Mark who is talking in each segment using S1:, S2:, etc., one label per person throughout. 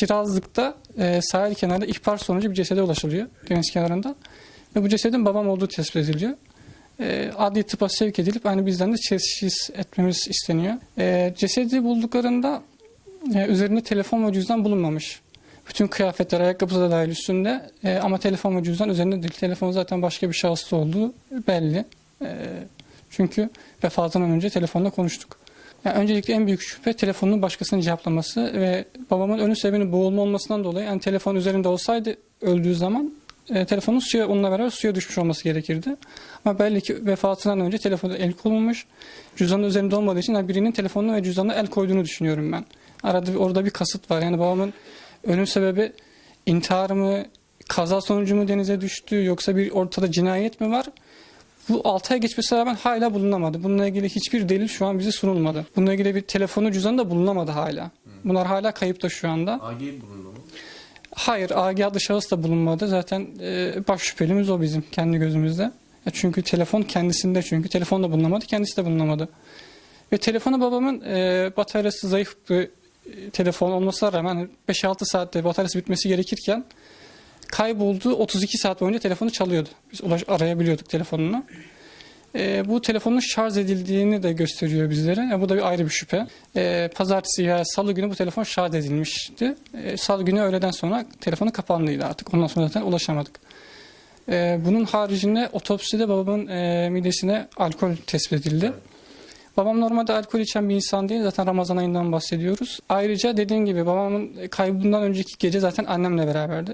S1: Kirazlık'ta e, sahil kenarında ihbar sonucu bir cesede ulaşılıyor deniz kenarında. Ve bu cesedin babam olduğu tespit ediliyor. E, adli tıpa sevk edilip hani bizden de teşhis etmemiz isteniyor. E, cesedi bulduklarında e, üzerinde telefon ve cüzdan bulunmamış. Bütün kıyafetler, ayakkabısı da dahil üstünde E, ama telefon ve cüzdan üzerinde değil. Telefon zaten başka bir şahısta olduğu belli. E, çünkü vefatından önce telefonda konuştuk. Yani öncelikle en büyük şüphe telefonun başkasının cevaplaması ve babamın ölüm sebebinin boğulma olmasından dolayı yani telefon üzerinde olsaydı öldüğü zaman e, telefonun suya onunla beraber suya düşmüş olması gerekirdi. Ama belli ki vefatından önce telefonda el konulmuş. Cüzdanın üzerinde olmadığı için yani birinin telefonuna ve cüzdanına el koyduğunu düşünüyorum ben. Arada orada bir kasıt var. Yani babamın ölüm sebebi intihar mı, kaza sonucu mu denize düştü yoksa bir ortada cinayet mi var? Bu 6 ay geçmesine rağmen hala bulunamadı. Bununla ilgili hiçbir delil şu an bize sunulmadı. Bununla ilgili bir telefonu cüzdanı da bulunamadı hala. Bunlar hala kayıpta şu anda.
S2: AG bulundu mu?
S1: Hayır AG adlı şahıs da bulunmadı. Zaten e, baş şüphelimiz o bizim kendi gözümüzde. Ya çünkü telefon kendisinde çünkü telefon da bulunamadı kendisi de bulunamadı. Ve telefonu babamın e, bataryası zayıf bir e, telefon olmasına rağmen 5-6 saatte bataryası bitmesi gerekirken kaybolduğu 32 saat boyunca telefonu çalıyordu. Biz ulaş, arayabiliyorduk telefonunu. E, bu telefonun şarj edildiğini de gösteriyor bizlere. E, bu da bir ayrı bir şüphe. E, pazartesi veya salı günü bu telefon şarj edilmişti. E, salı günü öğleden sonra telefonu kapandıydı artık. Ondan sonra zaten ulaşamadık. E, bunun haricinde otopside babamın e, midesine alkol tespit edildi. Babam normalde alkol içen bir insan değil. Zaten Ramazan ayından bahsediyoruz. Ayrıca dediğim gibi babamın kaybından önceki gece zaten annemle beraberdi.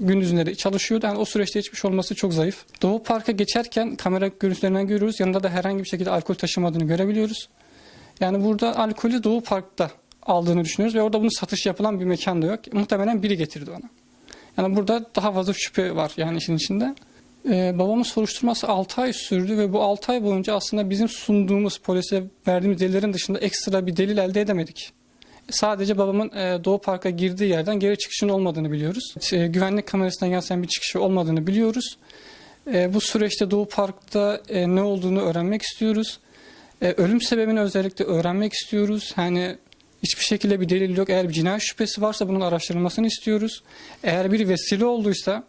S1: Gündüzleri çalışıyordu. Yani o süreçte içmiş olması çok zayıf. Doğu Park'a geçerken kamera görüntülerinden görüyoruz. Yanında da herhangi bir şekilde alkol taşımadığını görebiliyoruz. Yani burada alkolü Doğu Park'ta aldığını düşünüyoruz ve orada bunun satış yapılan bir mekan da yok. Muhtemelen biri getirdi ona. Yani burada daha fazla şüphe var yani işin içinde. Ee, babamın soruşturması 6 ay sürdü ve bu 6 ay boyunca aslında bizim sunduğumuz polise verdiğimiz delillerin dışında ekstra bir delil elde edemedik. Sadece babamın e, Doğu Park'a girdiği yerden geri çıkışın olmadığını biliyoruz. E, güvenlik kamerasından yansıyan bir çıkışı olmadığını biliyoruz. E, bu süreçte Doğu Park'ta e, ne olduğunu öğrenmek istiyoruz. E, ölüm sebebini özellikle öğrenmek istiyoruz. Hani hiçbir şekilde bir delil yok. Eğer bir cinayet şüphesi varsa bunun araştırılmasını istiyoruz. Eğer bir vesile olduysa,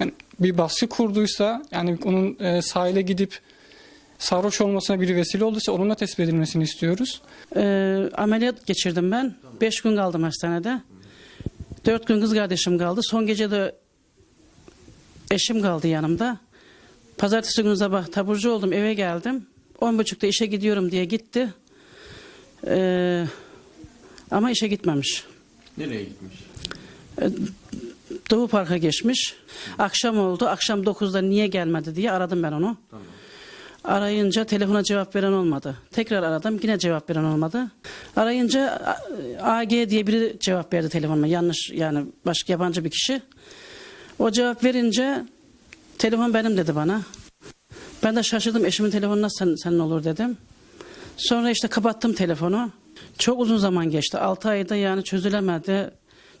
S1: yani bir baskı kurduysa, yani onun e, sahile gidip sarhoş olmasına bir vesile olduysa onunla tespit edilmesini istiyoruz.
S3: Ee, ameliyat geçirdim ben. Beş gün kaldım hastanede. Dört gün kız kardeşim kaldı. Son gece de eşim kaldı yanımda. Pazartesi günü sabah taburcu oldum eve geldim. On buçukta işe gidiyorum diye gitti. Ee, ama işe gitmemiş.
S2: Nereye gitmiş?
S3: Doğu Park'a geçmiş. Akşam oldu. Akşam 9'da niye gelmedi diye aradım ben onu.
S2: Tamam.
S3: Arayınca telefona cevap veren olmadı. Tekrar aradım yine cevap veren olmadı. Arayınca AG diye biri cevap verdi telefonuma. Yanlış yani başka yabancı bir kişi. O cevap verince telefon benim dedi bana. Ben de şaşırdım eşimin telefonu nasıl sen, senin olur dedim. Sonra işte kapattım telefonu. Çok uzun zaman geçti. 6 ayda yani çözülemedi.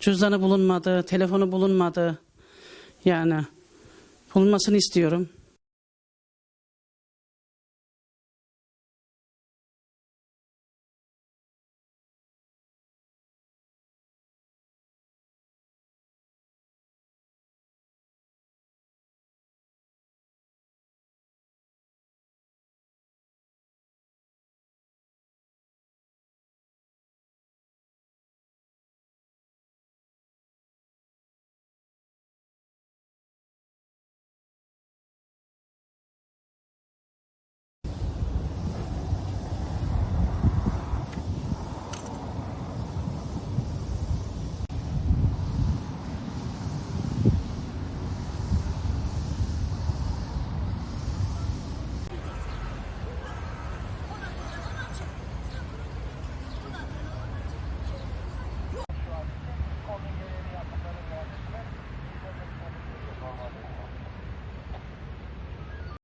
S3: Cüzdanı bulunmadı, telefonu bulunmadı. Yani bulunmasını istiyorum.